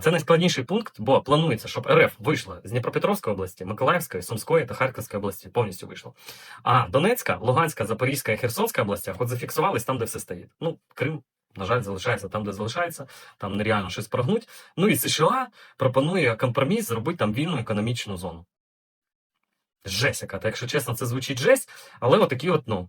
Це найскладніший пункт, бо планується, щоб РФ вийшла з Дніпропетровської області, Миколаївської, Сумської та Харківської області повністю вийшло. А Донецька, Луганська, Запорізька і Херсонська областях от зафіксувались там, де все стоїть. Ну, Крим, на жаль, залишається там, де залишається, там нереально щось прогнуть. Ну і США пропонує компроміс зробити там вільну економічну зону. Жесть яка, та якщо чесно, це звучить жесть, але отакі от, ну,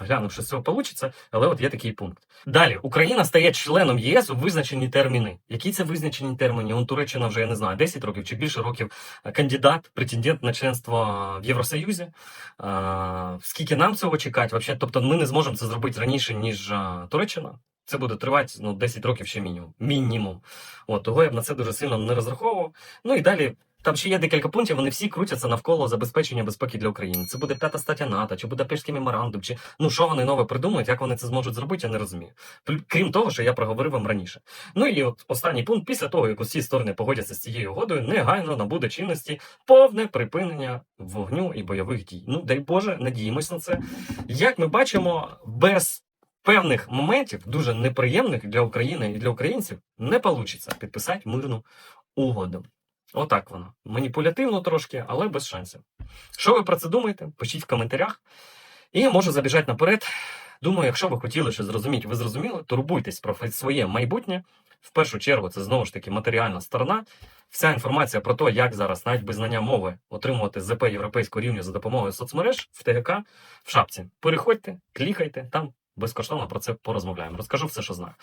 Ну, Глянув, що з цього вийде, але от є такий пункт. Далі Україна стає членом єС у визначені терміни. Які це визначені терміни? Он Туреччина вже я не знаю, 10 років чи більше років е, кандидат, претендент на членство в Євросоюзі. А, скільки нам цього чекати? Вообще, тобто ми не зможемо це зробити раніше, ніж а, Туреччина. Це буде тривати ну, 10 років ще мінімум. Мінімум. От, того я б на це дуже сильно не розраховував. Ну і далі. Там ще є декілька пунктів, вони всі крутяться навколо забезпечення безпеки для України. Це буде п'ята стаття НАТО, чи Будапештський меморандум, чи ну що вони нове придумають, як вони це зможуть зробити, я не розумію. Крім того, що я проговорив вам раніше. Ну і от останній пункт, після того, як усі сторони погодяться з цією угодою, негайно набуде чинності повне припинення вогню і бойових дій. Ну дай Боже, надіємось на це. Як ми бачимо, без певних моментів, дуже неприємних для України і для українців, не вийде підписати мирну угоду. Отак воно. Маніпулятивно трошки, але без шансів. Що ви про це думаєте? Пишіть в коментарях. І можу забіжати наперед. Думаю, якщо ви хотіли щось зрозуміти, ви зрозуміли, турбуйтесь про своє майбутнє. В першу чергу, це знову ж таки матеріальна сторона. Вся інформація про те, як зараз, навіть без знання мови, отримувати ЗП європейського рівня за допомогою соцмереж в ТГК в шапці. Переходьте, клікайте, там безкоштовно про це порозмовляємо. Розкажу все, що знаю.